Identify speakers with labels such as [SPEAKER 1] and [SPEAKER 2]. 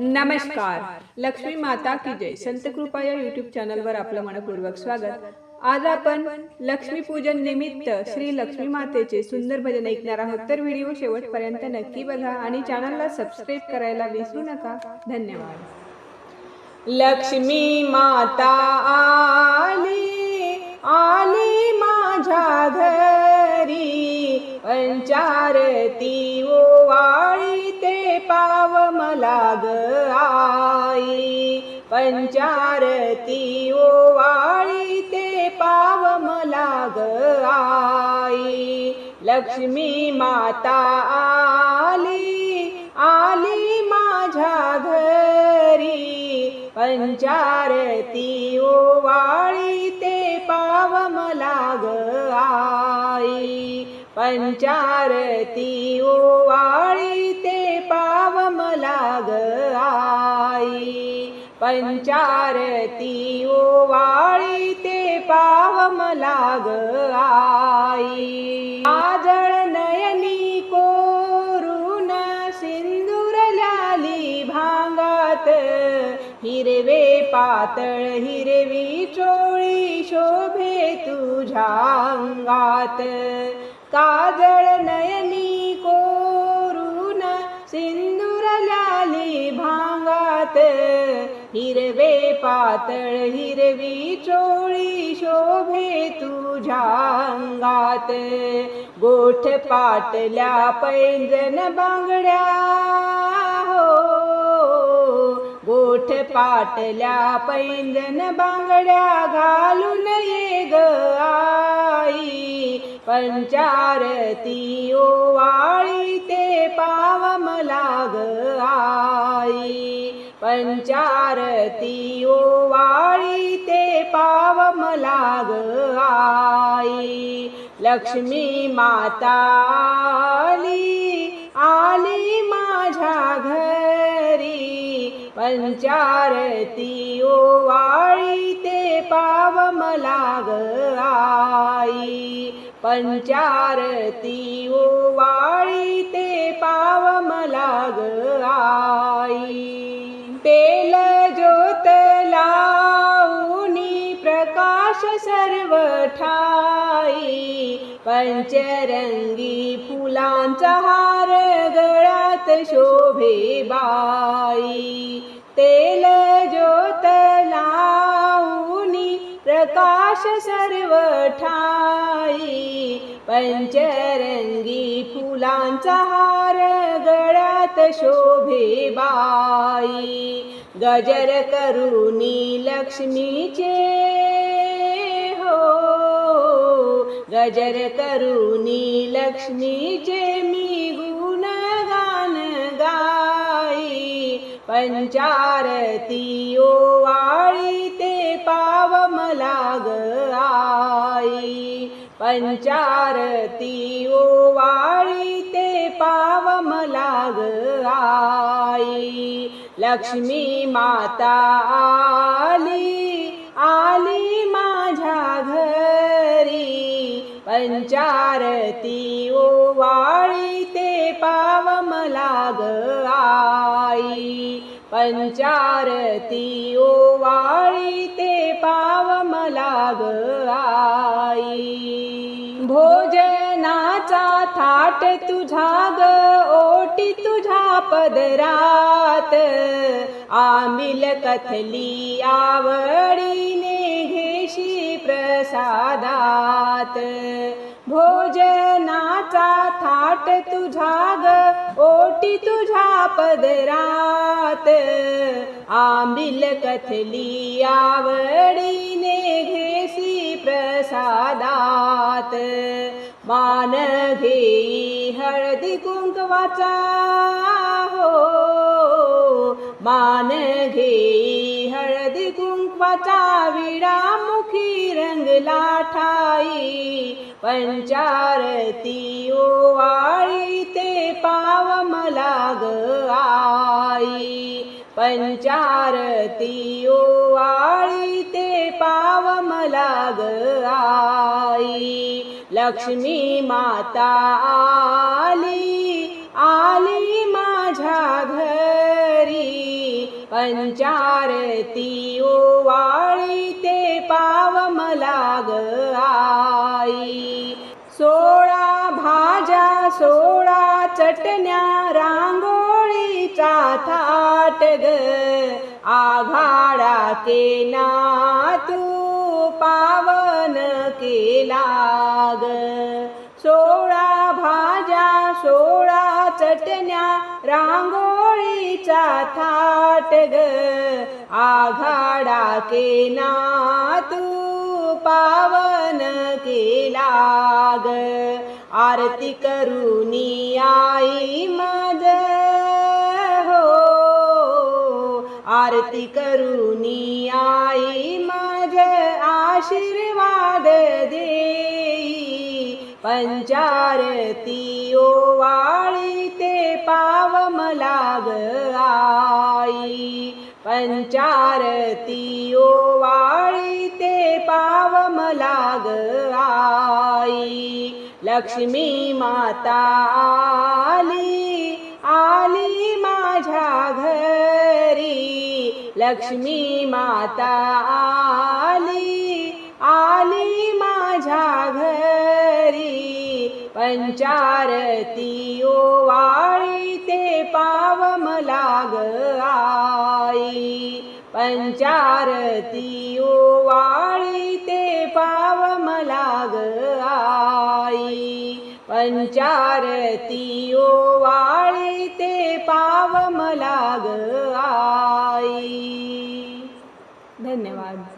[SPEAKER 1] नमस्कार. लक्ष्मी माता की जय. संत कृपा या युट्यूब चॅनलवर आपलं मनपूर्वक स्वागत. आज आपण लक्ष्मी पूजन निमित्त श्री लक्ष्मी मातेचे सुंदर भजन ऐकणार आहोत. तर व्हिडिओ शेवटपर्यंत नक्की बघा आणि चॅनलला सबस्क्राईब करायला विसरू नका. धन्यवाद. लक्ष्मी माता आली आली माझ्या घरी. पंचारती ओवाळी ते पाव मला ग आई पंचारती ओवाळी ते पाव मला ग आई. लक्ष्मी माता आली आली माझ्या घरी. पंचारती ओवाळी पंचारती ओवाळी ते पाव मला ग आई. पंचारती ओवाळी ते पाव मला ग आई. आजळ नयनी कोरून सिंदूर लाली भांगात. हिरवे पातळ हिरवी चोळी शोभे तुझ्या अंगात. काजळ नयनी कोरून सिंदूर लाली भांगात हिरवे पातळ हिरवी चोळी शोभे तुझ्या अंगात. गोठ पाटल्या पैंजन बांगड्या पाटल्या पैंजन बांगड्या घालून ये ग आई. पंचारती ओवाळी ते पाव मला ग आई. पंचारती ओवाळी ते पाव मला ग आई. लक्ष्मी माता आली आली माझ्या घरी. पंचारती ओवाळी ते पाव मला ग आई. पंचारती ओवाळी ते पाव मला ग आई. तेल आकाश सर्व ठाई. पंचरंगी फुलांचा हार गळ्यात शोभे बाई. तेल ज्योत लावूनी प्रकाश सर्व ठाई. पंचरंगी फुलांचा हार गळ्यात शोभे बाई. गजर करुणी लक्ष्मीचे गजर करुनी लक्ष्मीचे मी गुणगान गाई. पंचारती ओवाळी ते पाव मला ग आई. पंचारती ओवाळी ते पाव मला ग आई. लक्ष्मी माता आली आली पंचारती ओवाळी ते पाव मला ग आई. पंचारती ओवाळी ते पाव मला ग आई. भोजनाचा थाट तुझा ग ओटी तुझ्या पदरात. आमिल कथली आवडीने घेशी प्रसादा भोजनाचा थाट तुझा ग ओटी तुझा पदरात. आंबिल कथली आवडीने घेसी प्रसादात. मान घेई हळदी कुंकवाचा हो. मान घेई मुखी ठाई पंचारती ओवाळी ते पाव मला ग आई. पंचारती ओवाळी ते पाव मला ग आई. लक्ष्मी माता आली आली माझ्या घरी. पंचारती ओवाळी पाव मला ग आई. सोळा भाज्या सोळा चटण्या रांगोळीचा थाट ग. आघाडा केला तू पावन केला ग. सोळा भाज्या सोळा चटण्या रांगोळीचा थाट ग. आघाडा केला तू पावन केला ग आरती करुनी आई मज. हो आरती करुनी आई मज. आशीर्वाद देई. पंचारती ओवाळी ते पाव मला ग आई वाळी ओवाळी ते पाव मला ग आई. लक्ष्मी माता आली आली माझ्या घरी. लक्ष्मी माता आली आली माझ्या घरी. पंचारती ओवाळी ते पाव मलाग आई. पंचारती ओवाळी ते पाव मलाग आई. पंचारती ओवाळी ते पाव मलाग आई. धन्यवाद.